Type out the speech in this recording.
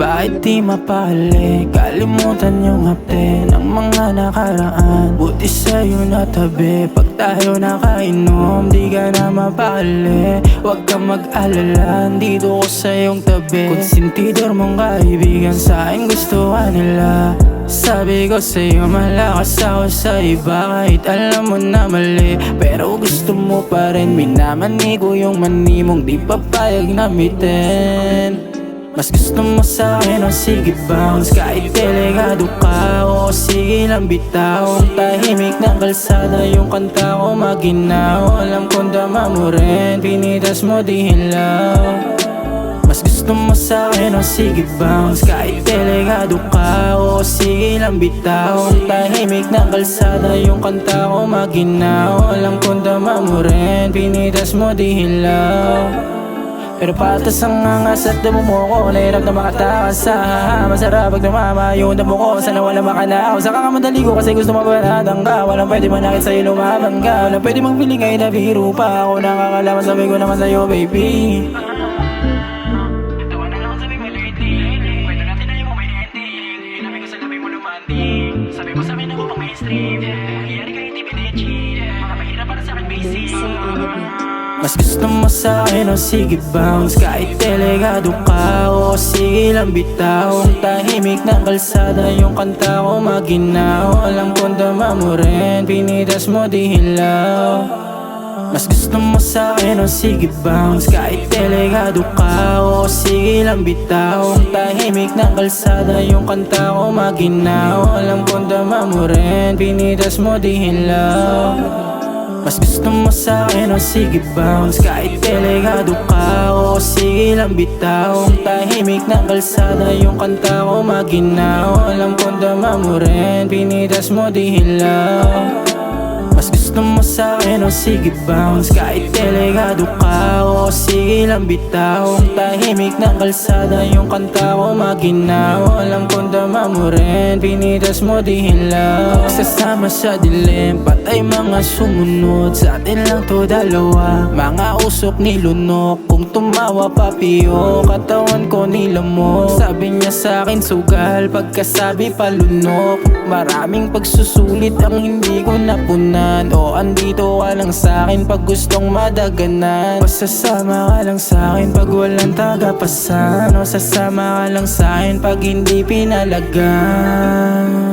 Kahit di mapali Kalimutan yung hapte Ng mga nakaraan. Buti sa'yo natabi. Pag tayo nakainom Di ka na mapali Huwag kang mag-alala Dito ko sa iyong tabi Konsentidor mong kaibigan Sa akin gusto ka nila. Sabi ko sa'yo malakas ako sa iba. Kahit alam mo na mali Pero gusto mo pa rin. Minamani ko yung mani mong di papayag na mitin Mas gusto mo sa akin o sige bounce. Kahit delikado ka o sige lang bitaw. Tahimik ng kalsada yung kanta ko maginaw. Alam kong dama mo rin Pinitas mo di hilaw. Mas gusto mo sa akin o sige bounce. Kahit delikado ka o sige lang bitaw. Tahimik ng kalsada yung kanta ko maginaw. Alam kong dama mo rin Pinitas mo di hilaw pero patas ang angas at damo mo ko Nahirap na makatakas sa Masarap pag tumama yung damo ko. Sana wala makanaw Saka ka madali ko kasi gusto mabanatang ka Walang pwede manakit sa'yo lumaban ka Walang pwede magpiling ay nabiro pa Ako. Nakakalaman sabi ko naman sa'yo baby. Sabi mo sa akin ako pang mainstream. Nangyayari kayo pinechi Mga mahirap para sa akin basic Mas gusto mo sa akin o sige bounce. Kahit delikado ka o sige lang bitaw. Ang tahimik ng kalsada yung kanta ko maginaw. Alam kong dama mo rin Pinitas mo di hilaw. Mas gusto mo sa akin o sige bounce. Kahit delikado ka o sige lang bitaw. Ang tahimik ng kalsada yung kanta ko maginaw. Alam kong dama mo rin Pinitas mo di hilaw mas gusto mo sa akin o sige bounce. Kahit delikado ka o sige lang bitaw. Ang tahimik ng kalsada yung kanta ko maginaw. Alam kong dama mo rin Pinitas mo di hilaw. Mas gusto mo sa akin o sige bounce. Kahit delikado ka o sige lang bitaw. Ang tahimik ng kalsada yung kanta ko maginaw. Alam kong dama mo rin Pinitas mo di hilaw Sasama sa dilim Patay mga sumunod. Sa atin lang to dalawa Mga usok nilunok Kung tumawa papiyo Katawan ko nilamok Sabi niya sa akin sugal Pagkasabi palunok Maraming pagsusulit ang hindi ko napunan. O andito ka lang sa akin pag gustong madaganan. O sasama ka lang sa akin pag walang tagapasan. O sasama ka lang sa akin pag hindi God.